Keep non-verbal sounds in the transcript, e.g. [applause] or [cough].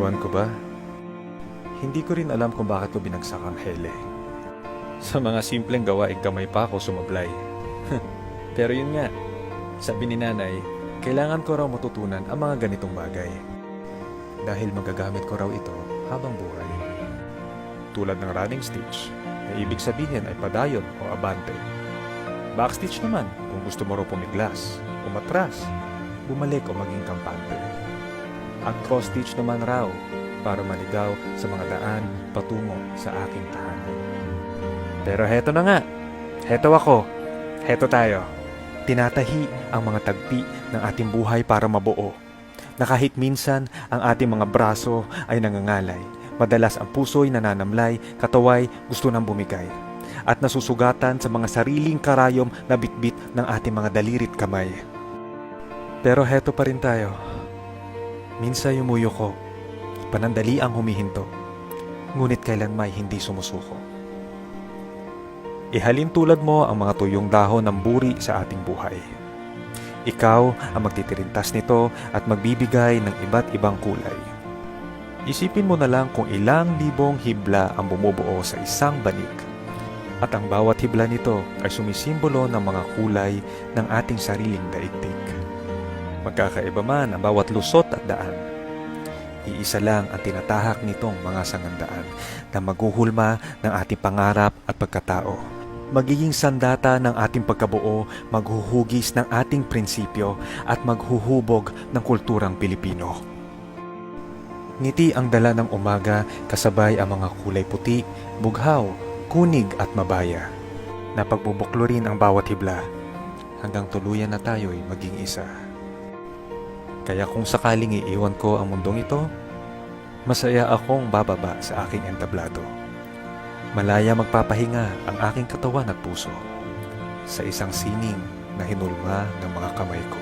ba? Hindi ko rin alam kung bakit ko binagsak ang hele. Sa mga simpleng gawaing kamay pa ako sumablay. [laughs] Pero yun nga, sabi ni nanay, kailangan ko raw matutunan ang mga ganitong bagay. Dahil magagamit ko raw ito habang buhay. Tulad ng running stitch, na ibig sabihin ay padayon o abante. Backstitch naman kung gusto mo raw pumiglas, umatras, bumalik o maging kampante. At cross stitch naman raw para maligaw sa mga daan patungo sa aking tahanan. Pero heto na nga. Heto ako. Heto tayo. Tinatahi ang mga tagpi ng ating buhay para mabuo. Na kahit minsan ang ating mga braso ay nangangalay. Madalas ang puso'y nananamlay, kataway gusto nang bumigay. At nasusugatan sa mga sariling karayom na bitbit ng ating mga dalirit kamay. Pero heto pa rin tayo. Minsan yumuyo ko. Panandali ang humihinto. Ngunit kailan may hindi sumusuko. Ihalin tulad mo ang mga tuyong dahon ng buri sa ating buhay. Ikaw ang magtitirintas nito at magbibigay ng iba't ibang kulay. Isipin mo na lang kung ilang libong hibla ang bumubuo sa isang banig. At ang bawat hibla nito ay sumisimbolo ng mga kulay ng ating sariling daigdig. Magkakaiba man ang bawat lusot at daan. Iisa lang ang tinatahak nitong mga sangandaan na maghuhulma ng ating pangarap at pagkatao. Magiging sandata ng ating pagkabuo, maghuhugis ng ating prinsipyo at maghuhubog ng kulturang Pilipino. Ngiti ang dala ng umaga kasabay ang mga kulay puti, bughaw, kunig at mabaya. Na pagbubuklo rin ang bawat hibla hanggang tuluyan na tayo'y maging isa. Kaya kung sakaling iiwan ko ang mundong ito, masaya akong bababa sa aking entablado. Malaya magpapahinga ang aking katawan at puso sa isang sining na hinulma ng mga kamay ko.